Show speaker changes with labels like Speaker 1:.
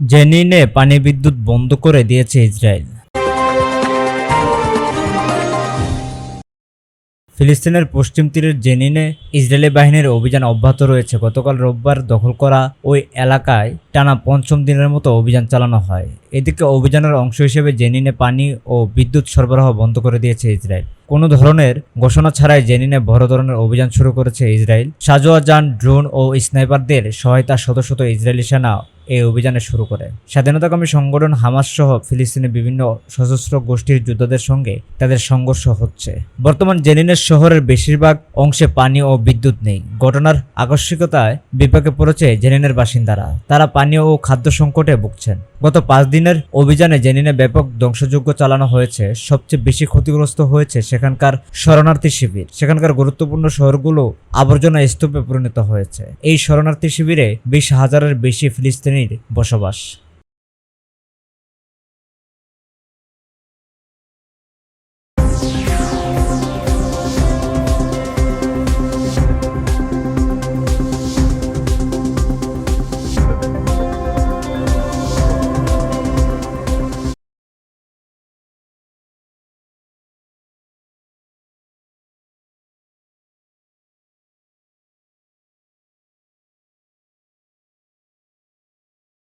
Speaker 1: জেনিনে পানি বিদ্যুৎ বন্ধ করে দিয়েছে ইসরায়েল। ফিলিস্তিনের পশ্চিম তীরের জেনিনে ইসরায়েলি বাহিনীর অভিযান অব্যাহত রয়েছে। গতকাল রোববার দখল করা ওই এলাকায় টানা পঞ্চম দিনের মতো অভিযান চালানো হয়। এদিকে অভিযানের অংশ হিসেবে জেনিনে পানি ও বিদ্যুৎ সরবরাহ বন্ধ করে দিয়েছে ইসরায়েল। কোনো ধরনের ঘোষণা ছাড়াই জেনিনে বড় ধরনের অভিযান শুরু করেছে ইসরায়েল। সাজোয়া যান, ড্রোন ও স্নাইপারদের সহায়তা শত শত ইসরায়েলি সেনা এই অভিযানে শুরু করে। স্বাধীনতাকামী সংগঠন হামাস সহ ফিলিস্তিনের বিভিন্ন সশস্ত্র গোষ্ঠীর যোদ্ধাদের সঙ্গে তাদের সংঘর্ষ হচ্ছে। বর্তমান জেনিনের শহরের বেশিরভাগ অংশে পানি ও বিদ্যুৎ নেই। ঘটনার আকস্মিকতায় বিপাকে পড়েছে জেনিনের বাসিন্দারা। তারা পানীয় ও খাদ্য সংকটে ভুগছেন। গত পাঁচ দিনের অভিযানে জেনিনে ব্যাপক ধ্বংসযজ্ঞ চালানো হয়েছে। সবচেয়ে বেশি ক্ষতিগ্রস্ত হয়েছে সেখানকার শরণার্থী শিবির। সেখানকার গুরুত্বপূর্ণ শহরগুলো আবর্জনা স্তূপে পরিণত হয়েছে। এই শরণার্থী শিবিরে বিশ হাজারের বেশি ফিলিস্তিনির বসবাস।